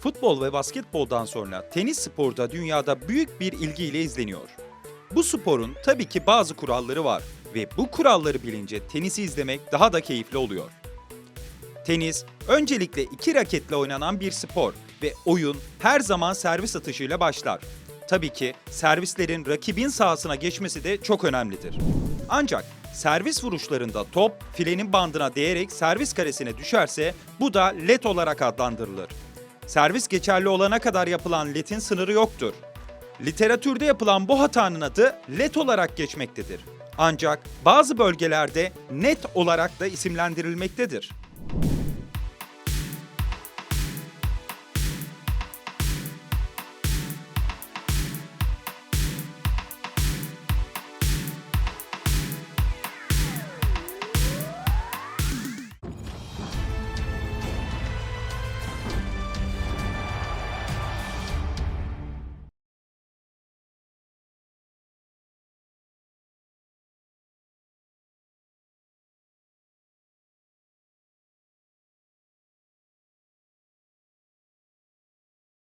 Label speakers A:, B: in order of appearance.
A: Futbol ve basketboldan sonra tenis sporu da dünyada büyük bir ilgiyle izleniyor. Bu sporun tabii ki bazı kuralları var ve bu kuralları bilince tenisi izlemek daha da keyifli oluyor. Tenis, öncelikle iki raketle oynanan bir spor ve oyun her zaman servis atışıyla başlar. Tabii ki servislerin rakibin sahasına geçmesi de çok önemlidir. Ancak servis vuruşlarında top filenin bandına değerek servis karesine düşerse bu da let olarak adlandırılır. Servis geçerli olana kadar yapılan letin sınırı yoktur. Literatürde yapılan bu hatanın adı let olarak geçmektedir. Ancak bazı bölgelerde net olarak da isimlendirilmektedir.